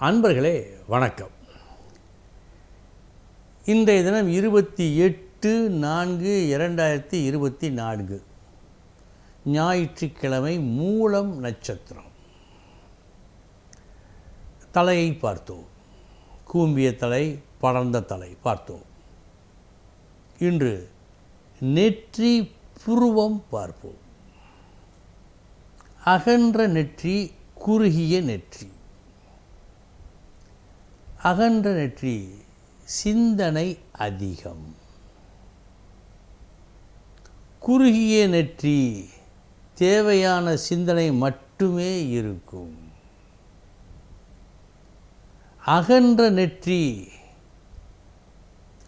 அன்பர்களே வணக்கம். இன்றைய தினம் இருபத்தி எட்டு நான்கு இரண்டாயிரத்தி இருபத்தி நான்கு. ஞாயிற்றுக்கிழமை மூலம் நட்சத்திரம். தலையை பார்த்தோம். கூம்பிய தலை படர்ந்த தலை பார்த்தோம். இன்று நெற்றி புருவம் பார்ப்போம். அகன்ற நெற்றி குறுகிய நெற்றி. அகன்ற நெற்றி சிந்தனை அதிகம். குறுகிய நெற்றி தேவையான சிந்தனை மட்டுமே இருக்கும். அகன்ற நெற்றி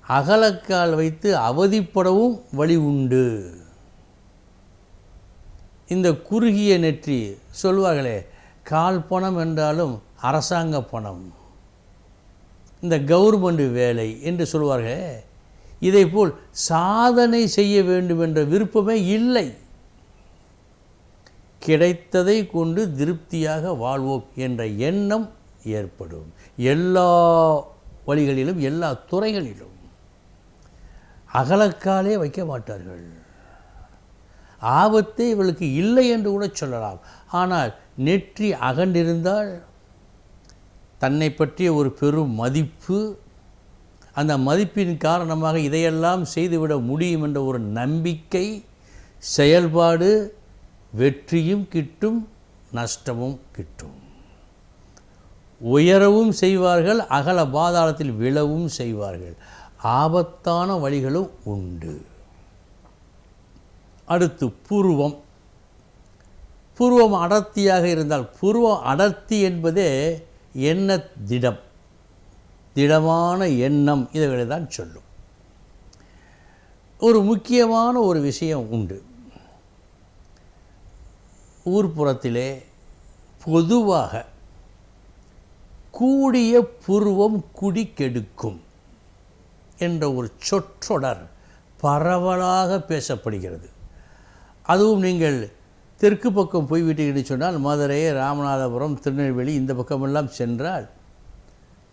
அகலக்கால் வைத்து அவதிப்படவும் வழி உண்டு. இந்த குறுகிய நெற்றி சொல்வார்களே கால் பணம் என்றாலும் அரசாங்க பணம். இந்த கவர்மெண்ட் வேலை என்று சொல்வார்களே இதைப்போல் சாதனை செய்ய வேண்டும் என்ற விருப்பமே இல்லை. கிடைத்ததை கொண்டு திருப்தியாக வாழ்வோம் என்ற எண்ணம் ஏற்படும். எல்லா வழிகளிலும் எல்லா துறைகளிலும். அகலக்காலே வைக்க மாட்டார்கள். ஆபத்தே இவளுக்கு இல்லை என்று கூட சொல்லலாம். ஆனால் நெற்றி அகண்டிருந்தால் தன்னை பற்றிய ஒரு பெரும் மதிப்பு. அந்த மதிப்பின் காரணமாக இதையெல்லாம் செய்துவிட முடியும் என்ற ஒரு நம்பிக்கை செயல்பாடு வெற்றியும் கிட்டும் நஷ்டமும் கிட்டும். உயரவும் செய்வார்கள் அகல பாதாளத்தில் விழவும் செய்வார்கள். ஆபத்தான வழிகளும் உண்டு. அடுத்து பூர்வம். பூர்வம் அடர்த்தியாக இருந்தால் பூர்வம் அடர்த்தி என்பதே எண்ண திடம் திடமான எண்ணம் இதைகளை தான் சொல்லும். ஒரு முக்கியமான ஒரு விஷயம் உண்டு. ஊர்ப்புறத்திலே பொதுவாக கூடிய புருவம் குடி கெடுக்கும் என்ற ஒரு சொற்றொடர் பரவலாக பேசப்படுகிறது. அதுவும் நீங்கள் தெற்கு பக்கம் போய்விட்டீங்கன்னு சொன்னால் மதுரை ராமநாதபுரம் திருநெல்வேலி இந்த பக்கமெல்லாம் சென்றால்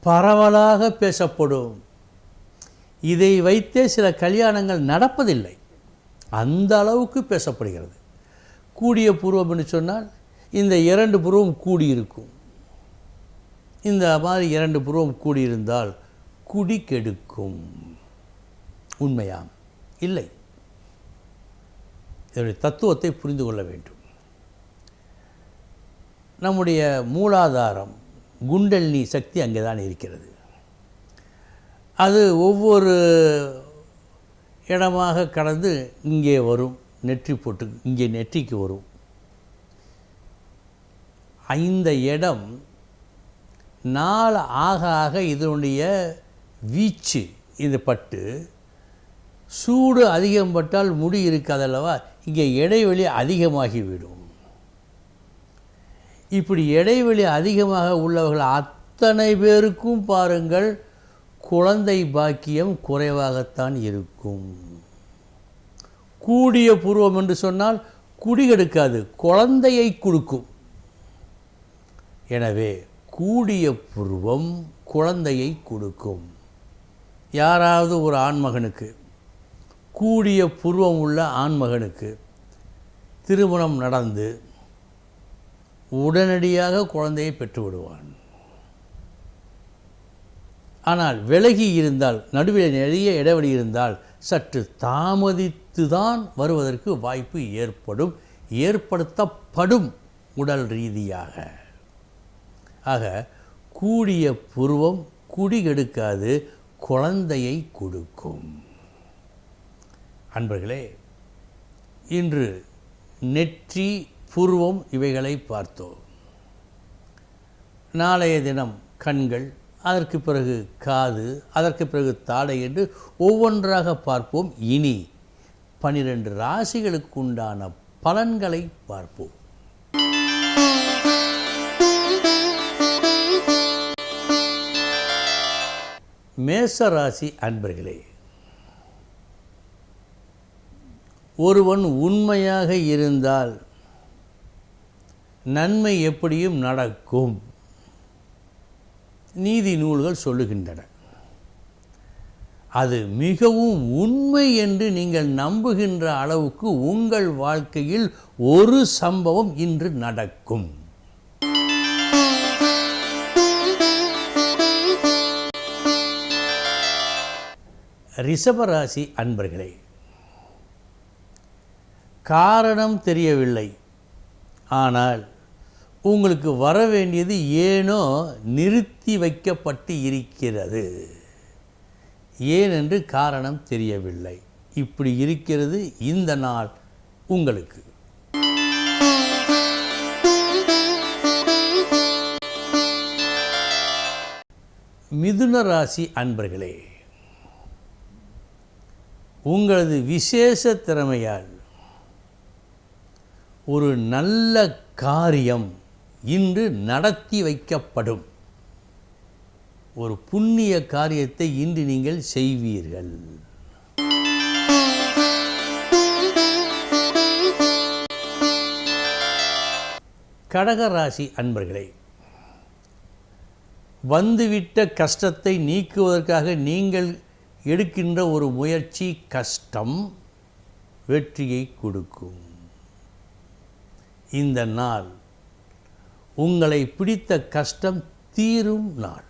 பரவலாக பேசப்படும். இதை வைத்தே சில கல்யாணங்கள் நடப்பதில்லை. அந்த அளவுக்கு பேசப்படுகிறது. கூடிய பூர்வம் என்று சொன்னால் இந்த இரண்டு புருவம் கூடியிருக்கும். இந்த மாதிரி இரண்டு புருவம் கூடியிருந்தால் குடி கெடுக்கும். உண்மையாம்? இல்லை. இதனுடைய தத்துவத்தை புரிந்து கொள்ள வேண்டும். நம்முடைய மூலாதாரம் குண்டலினி சக்தி அங்கே தான் இருக்கிறது. அது ஒவ்வொரு இடமாக கடந்து இங்கே வரும் நெற்றி போட்டு இங்கே நெற்றிக்கு வரும். இந்த இடம் நாள் ஆக ஆக இதனுடைய வீச்சு இது பட்டு சூடு அதிகம் பட்டால் முடி இருக்காதல்லவா இங்கே இடைவெளி அதிகமாகிவிடும். இப்படி இடைவெளி அதிகமாக உள்ளவர்கள் அத்தனை பேருக்கும் பாருங்கள் குழந்தை பாக்கியம் குறைவாகத்தான் இருக்கும். கூடிய பூர்வம் என்று சொன்னால் குடிகெடுக்காது குழந்தையை கொடுக்கும். எனவே கூடிய பூர்வம் குழந்தையை கொடுக்கும். யாராவது ஒரு ஆண்மகனுக்கு கூடிய பூர்வம் உள்ள ஆண்மகனுக்கு திருமணம் நடந்து உடனடியாக குழந்தையை பெற்று விடுவான் ஆனால் விலகி இருந்தால் நடுவில் நிறைய இடைவெளி இருந்தால் சற்று தாமதித்து தான் வருவதற்கு வாய்ப்பு ஏற்படும். ஏற்படுத்தப்படும் உடல் ரீதியாக. ஆக கூடிய புருவம் குடிகெடுக்காது குழந்தையை கொடுக்கும். அன்பர்களே இன்று நெற்றி பூர்வம் இவைகளை பார்த்தோம் நாளைய தினம் கண்கள் அதற்கு பிறகு காது அதற்கு பிறகு தாடை என்று ஒவ்வொன்றாக பார்ப்போம். இனி பனிரெண்டு ராசிகளுக்கு உண்டான பலன்களை பார்ப்போம். மேச ராசி அன்பர்களே ஒருவன் உண்மையாக இருந்தால் நன்மை எப்படியும் நடக்கும். நீதி நூல்கள் சொல்லுகின்றன. அது மிகவும் உண்மை என்று நீங்கள் நம்புகின்ற அளவுக்கு உங்கள் வாழ்க்கையில் ஒரு சம்பவம் இன்று நடக்கும். ரிஷபராசி அன்பர்களே காரணம் தெரியவில்லை. ஆனால் உங்களுக்கு வர வேண்டியது ஏனோ நிறுத்தி வைக்கப்பட்டு இருக்கிறது. ஏனென்று காரணம் தெரியவில்லை. இப்படி இருக்கிறது இந்த நாள் உங்களுக்கு. மிதுன ராசி அன்பர்களே உங்களது விசேஷ திறமையால் ஒரு நல்ல காரியம் இன்று நடத்தி வைக்கப்படும் ஒரு புண்ணிய காரியத்தை இன்று நீங்கள் செய்வீர்கள். கடகராசி அன்பர்களே வந்துவிட்ட கஷ்டத்தை நீக்குவதற்காக நீங்கள் எடுக்கின்ற ஒரு முயற்சி கஷ்டம் வெற்றியை கொடுக்கும். இந்த நாள் உங்களை பிடித்த கஷ்டம் தீரும் நாள்.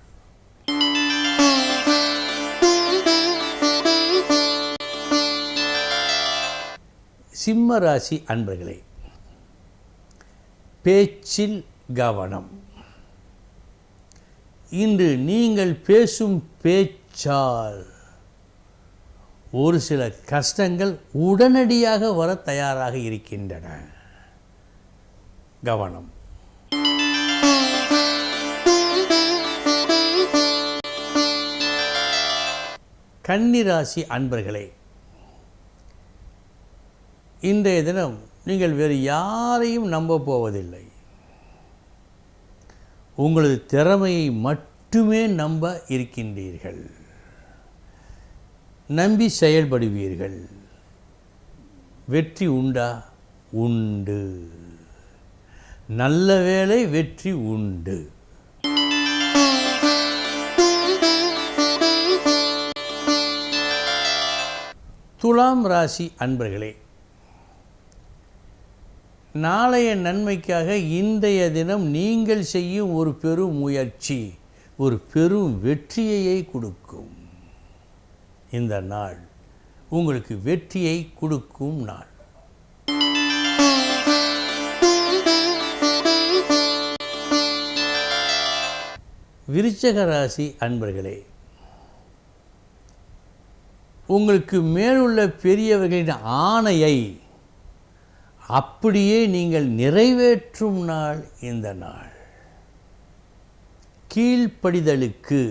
சிம்ம ராசி அன்பர்களே பேச்சில் கவனம். இன்று நீங்கள் பேசும் பேச்சால் ஒரு சில கஷ்டங்கள் உடனடியாக வர தயாராக இருக்கின்றன. கவனம். கன்னிராசி அன்பர்களே இன்றைய தினம் நீங்கள் வேறு யாரையும் நம்ப போவதில்லை. உங்களது திறமையை மட்டுமே நம்ப இருக்கின்றீர்கள். நம்பி செயல்படுவீர்கள். வெற்றி உண்டா? உண்டு. நல்ல வேளை வெற்றி உண்டு. துலாம் ராசி அன்பர்களே நாளைய நன்மைக்காக இன்றைய தினம் நீங்கள் செய்யும் ஒரு பெரும் முயற்சி ஒரு பெரும் வெற்றியையே கொடுக்கும். இந்த நாள் உங்களுக்கு வெற்றியை கொடுக்கும் நாள். விருச்சக ராசி அன்பர்களே உங்களுக்கு மேலுள்ள பெரியவர்களின் ஆணையை அப்படியே நீங்கள் நிறைவேற்றும் நாள் இந்த நாள். கீழ்ப்படிதலுக்கு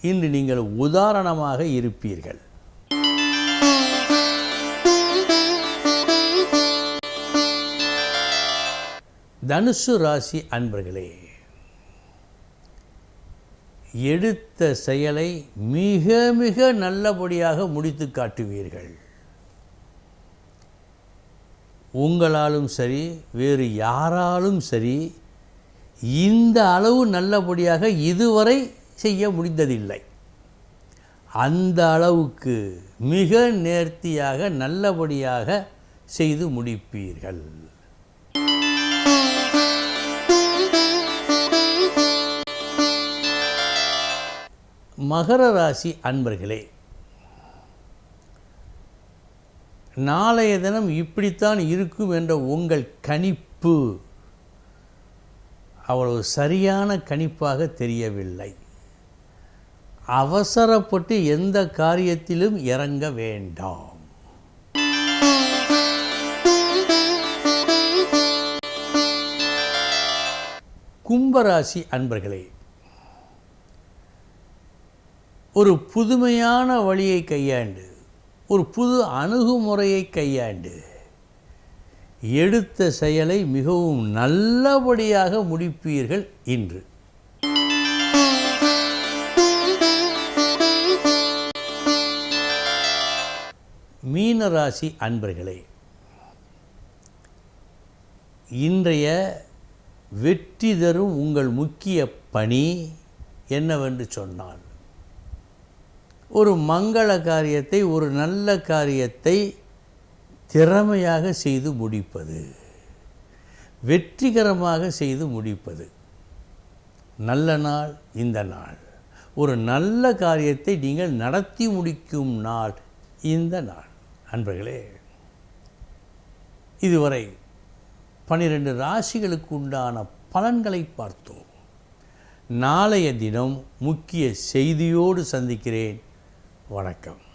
இன்று நீங்கள் உதாரணமாக இருப்பீர்கள். தனுசு ராசி அன்பர்களே எடுத்த செயலை மிக மிக நல்லபடியாக முடித்து காட்டுவீர்கள். உங்களாலும் சரி வேறு யாராலும் சரி இந்த அளவு நல்லபடியாக இதுவரை செய்ய முடிந்ததில்லை. அந்த அளவுக்கு மிக நேர்த்தியாக நல்லபடியாக செய்து முடிப்பீர்கள். மகர ராசி அன்பர்களே நாளைய தினம் இப்படித்தான் இருக்கும் என்ற உங்கள் கணிப்பு அவ்வளவு சரியான கணிப்பாக தெரியவில்லை. அவசரப்பட்டு எந்த காரியத்திலும் இறங்க வேண்டாம். கும்பராசி அன்பர்களே ஒரு புதுமையான வழியை கையாண்டு ஒரு புது அணுகுமுறையை கையாண்டு எடுத்த செயலை மிகவும் நல்லபடியாக முடிப்பீர்கள் இன்று. மீனராசி அன்பர்களே இன்றைய வெற்றி தரும் உங்கள் முக்கிய பணி என்னவென்று சொன்னால் ஒரு மங்கள காரியத்தை ஒரு நல்ல காரியத்தை திறமையாக செய்து முடிப்பது. வெற்றிகரமாக செய்து முடிப்பது. நல்ல நாள் இந்த நாள். ஒரு நல்ல காரியத்தை நீங்கள் நடத்தி முடிக்கும் நாள் இந்த நாள். அன்பர்களே இதுவரை பனிரெண்டு ராசிகளுக்கு உண்டான பலன்களை பார்த்தோம். நாளைய தினம் முக்கிய செய்தியோடு சந்திக்கிறேன். வணக்கம்.